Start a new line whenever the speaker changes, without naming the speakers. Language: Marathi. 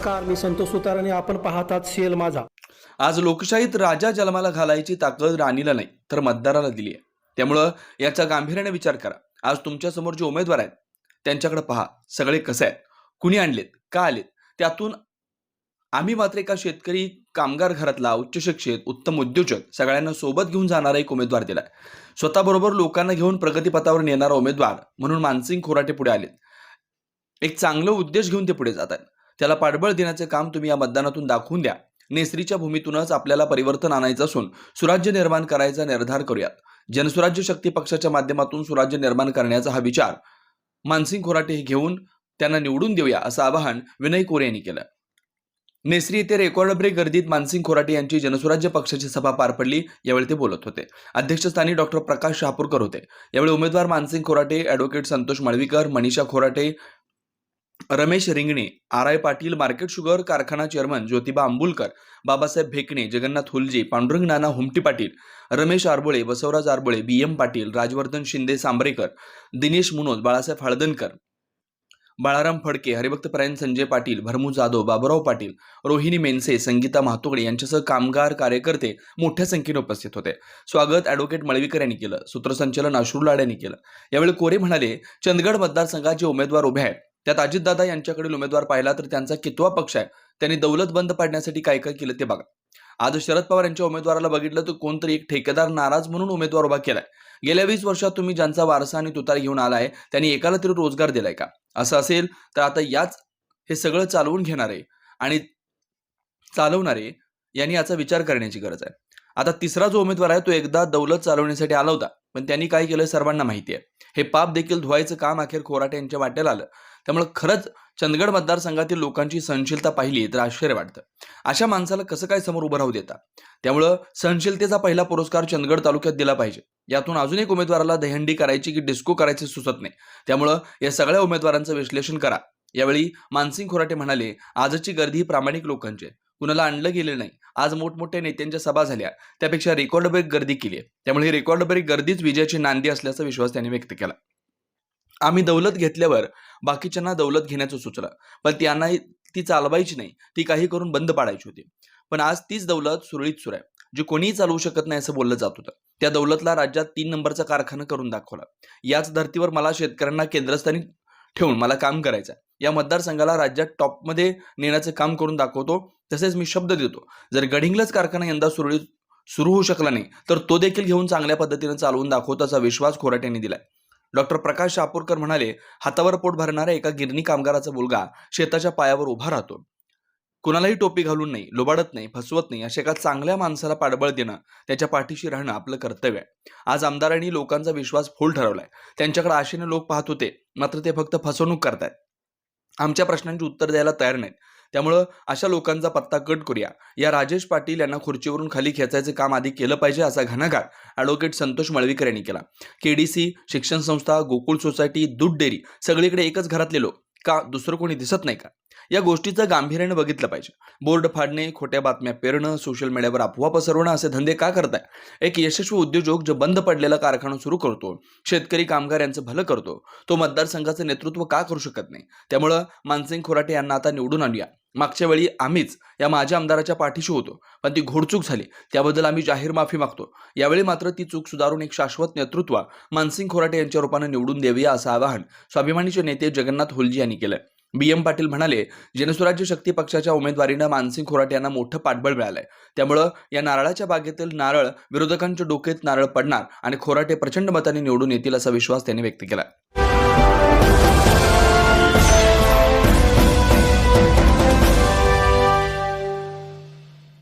नमस्कार मी संतोष सुतार आणि आपण पाहतात सीएल माझा.
आज लोकशाहीत राजा जन्माला घालायची ताकद राणीला नाही तर मतदाराला दिली आहे त्यामुळं याचा गांभीर्याने विचार करा. आज तुमच्यासमोर जे उमेदवार आहेत त्यांच्याकडे पहा सगळे कसे आहेत? कुणी आणलेत? का आलेत? त्यातून आम्ही मात्र एका शेतकरी कामगार घरातला उच्च शिक्षित उत्तम उद्योजक सगळ्यांना सोबत घेऊन जाणारा एक उमेदवार दिलाय. स्वतःबरोबर लोकांना घेऊन प्रगतीपथावर नेणारा उमेदवार म्हणून मानसिंग खोराटे पुढे आलेत. एक चांगलं उद्देश घेऊन ते पुढे जात आहेत. त्याला पाठबळ देण्याचे काम तुम्ही या मतदानातून दाखवून द्या. नेसरीच्या भूमीतूनच आपल्याला परिवर्तन आणायचं असून सुराज्य निर्माण करायचा निर्धार करूयात. जनसुराज्य शक्ती पक्षाच्या माध्यमातून सुराज्य निर्माण करण्याचा हा विचार मानसिंग खोराटे हे घेऊन त्यांना निवडून देऊया असं आवाहन विनय कोरे यांनी केलं. नेसरी येथे रेकॉर्ड ब्रेक गर्दीत मानसिंग खोराटे यांची जनसुराज्य पक्षाची सभा पार पडली यावेळी ते बोलत होते. अध्यक्षस्थानी डॉक्टर प्रकाश शहापूरकर होते. यावेळी उमेदवार Mansingh Khorate advocate Santosh Malvikar Manisha Khorate Ramesh Ringane R I Patil market sugar कारखाना chairman Jyotiba Ambulkar Babasaheb Bhekane Jagannath Hulje Pandurang Nana Humati Patil Ramesh Arbole Basavaraj Arbole B M Patil Rajvardhan Shinde Sambrekar Dinesh Munoj Balasaheb Haldankar Balaram Phadke हरिभक्तपरायण Sanjay Patil Bharmu Jadhav Baburao Patil Rohini Mense Sangeeta Mahatogade यांच्यासह कामगार कार्यकर्ते मोठ्या संख्येने उपस्थित होते. स्वागत ॲडव्होकेट मळवीकर यांनी केलं सूत्रसंचालन अश्रू लाड यांनी केलं. यावेळी कोरे म्हणाले चंदगड मतदारसंघात जे उमेदवार उभे आहेत. त्यात अजितदादा यांच्याकडील उमेदवार पाहिला तर त्यांचा कितवा पक्ष आहे? त्यांनी दौलत बंद पाडण्यासाठी काय काय केलं ते बघा. आज शरद पवार यांच्या उमेदवाराला बघितलं तर कोणतरी एक ठेकेदार नाराज म्हणून उमेदवार उभा केलाय. गेल्या वीस वर्षात तुम्ही ज्यांचा वारसा आणि तुतार घेऊन आलाय त्यांनी एकाला तरी रोजगार दिलाय का? असं असेल तर आता याच हे सगळं चालवून घेणारे आणि चालवणारे यांनी याचा विचार करण्याची गरज आहे. आता तिसरा जो उमेदवार आहे तो एकदा दौलत चालवण्यासाठी आला होता. पण त्यांनी काय केलं सर्वांना माहिती आहे. हे पाप देखील धुवायचं काम अखेर खोराटे यांच्या वाट्याला आलं. त्यामुळे खरंच चंदगड मतदारसंघातील लोकांची सहनशीलता पाहिली तर आश्चर्य वाटतं. अशा माणसाला कसं काय समोर उभं राहू देता? त्यामुळं सहनशीलतेचा पहिला पुरस्कार चंदगड तालुक्यात दिला पाहिजे. यातून अजून एक उमेदवाराला दहंडी करायची की डिस्को करायचे सुचत नाही. त्यामुळं या सगळ्या उमेदवारांचं विश्लेषण करा. यावेळी मानसिंग खोराटे म्हणाले आजची गर्दी ही प्रामाणिक लोकांची आहे. कुणाला आणलं गेलं नाही. आज मोठमोठ्या नेत्यांच्या सभा झाल्या. त्यापेक्षा रेकॉर्ड ब्रेक गर्दी केली आहे. त्यामुळे ही रेकॉर्ड ब्रेक गर्दीच विजयाची नांदी असल्याचा विश्वास त्यांनी व्यक्त केला. आम्ही दौलत घेतल्यावर बाकीच्यांना दौलत घेण्याचं सुचलं. पण त्यांना ती चालवायची नाही. ती काही करून बंद पाडायची होती. पण आज तीच दौलत सुरळीत सुरू आहे. जी कोणीही चालवू शकत नाही असं बोललं जात होतं. त्या दौलतला राज्यात तीन नंबरचा कारखाना करून दाखवला. याच धर्तीवर मला शेतकऱ्यांना केंद्रस्थानी ठेवून मला काम करायचं आहे या मतदारसंघाला राज्यात टॉपमध्ये नेण्याचं काम करून दाखवतो. तसेच मी शब्द देतो. जर गडिंगलज कारखाना यंदा सुरळीत सुरू होऊ शकला नाही तर तो देखील घेऊन चांगल्या पद्धतीने चालवून दाखवतो असा विश्वास खोराट यांनी दिलाय. डॉक्टर प्रकाश शापूरकर म्हणाले हातावर पोट भरणाऱ्या एका गिरणी कामगाराचा मुलगा शेताच्या पायावर उभा राहतो. कुणालाही टोपी घालून नाही लोबाडत नाही फसवत नाही अशा एका चांगल्या माणसाला पाठबळ देणं त्याच्या पाठीशी राहणं आपलं कर्तव्य आहे. आज आमदारांनी लोकांचा विश्वास फुल ठरवलाय. त्यांच्याकडे आशेने लोक पाहत होते मात्र ते फक्त फसवणूक करतायत. आमच्या प्रश्नांची उत्तर द्यायला तयार नाहीत. त्यामुळं अशा लोकांचा पत्ता कट करूया. या राजेश पाटील यांना खुर्चीवरून खाली खेचायचं काम आधी केलं पाहिजे असा घणाघात ॲडव्होकेट संतोष मळवीकर यांनी केला. केडीसी शिक्षण संस्था गोकुळ सोसायटी दूध डेअरी सगळीकडे एकच घरातले लोक. का? दुसरं कोणी दिसत नाही का? या गोष्टीचं गांभीर्याने बघितलं पाहिजे. बोर्ड फाडणे खोट्या बातम्या पेरणं सोशल मीडियावर अफवा पसरवणं असे धंदे का करताय? एक यशस्वी उद्योजक जो बंद पडलेला कारखाना सुरू करतो शेतकरी कामगार यांचं भलं करतो तो मतदारसंघाचं नेतृत्व का करू शकत नाही? त्यामुळं मानसिंग खोराटे यांना आता निवडून आणूया. मागच्या वेळी आम्हीच या माझ्या आमदाराच्या पाठीशी होतो. पण ती घोडचूक झाली. त्याबद्दल आम्ही जाहीर माफी मागतो. यावेळी मात्र ती चूक सुधारून एक शाश्वत नेतृत्व मानसिंग खोराटे यांच्या रूपाने निवडून देऊया असं आवाहन स्वाभिमानीचे नेते जगन्नाथ हुलजी यांनी केलं बी. एम. पाटील म्हणाले जनसुराज्य शक्ती पक्षाच्या उमेदवारीनं मानसिंग खोराटे यांना मोठं पाठबळ मिळालंय. त्यामुळं या नारळाच्या बागेतील नारळ विरोधकांच्या डोक्यात नारळ पडणार आणि खोराटे प्रचंड मताने निवडून येतील असा विश्वास त्यांनी व्यक्त केला